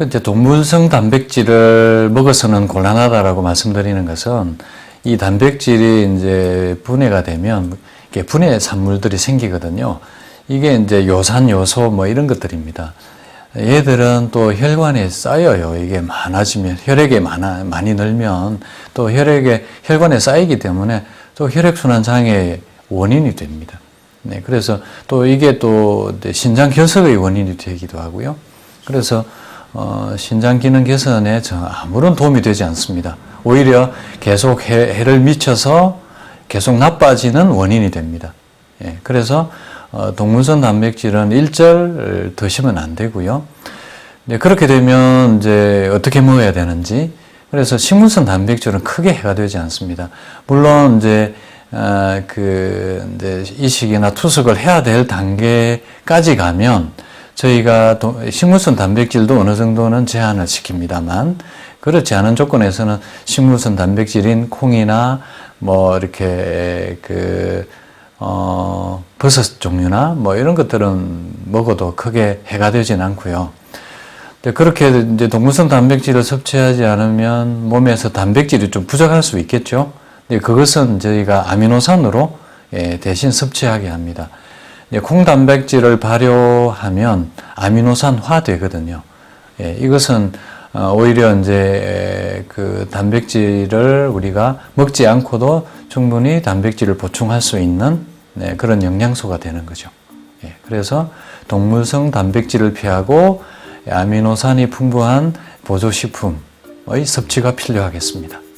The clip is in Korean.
그 이제 동물성 단백질을 먹어서는 곤란하다라고 말씀드리는 것은 이 단백질이 이제 분해가 되면 이게 분해 산물들이 생기거든요. 이게 이제 요산 요소 뭐 이런 것들입니다. 얘들은 또 혈관에 쌓여요. 이게 많아지면 혈액에 많아 많이 늘면 또 혈액에 혈관에 쌓이기 때문에 또 혈액 순환 장애의 원인이 됩니다. 네, 그래서 또 이게 또 신장 결석의 원인이 되기도 하고요. 그래서 어, 신장 기능 개선에 저 아무런 도움이 되지 않습니다. 오히려 계속 해, 해를 미쳐서 계속 나빠지는 원인이 됩니다. 예, 그래서 어, 동물성 단백질은 일절 드시면 안 되고요. 네, 그렇게 되면 이제 어떻게 먹어야 되는지 그래서 식물성 단백질은 크게 해가 되지 않습니다. 물론 이제 어, 그 이제 이식이나 투석을 해야 될 단계까지 가면 저희가 도- 식물성 단백질도 어느 정도는 제한을 시킵니다만 그렇지 않은 조건에서는 식물성 단백질인 콩이나 뭐 이렇게 그 어, 버섯 종류나 뭐 이런 것들은 먹어도 크게 해가 되진 않고요. 그렇게 이제 동물성 단백질을 섭취하지 않으면 몸에서 단백질이 좀 부족할 수 있겠죠. 그것은 저희가 아미노산으로 예, 대신 섭취하게 합니다. 이제 콩 단백질을 발효하면 아미노산화 되거든요. 예, 이것은 어, 오히려 이제 에, 그 단백질을 우리가 먹지 않고도 충분히 단백질을 보충할 수 있는 네, 그런 영양소가 되는 거죠. 예, 그래서 동물성 단백질을 피하고 아미노산이 풍부한 보조식품의 섭취가 필요하겠습니다.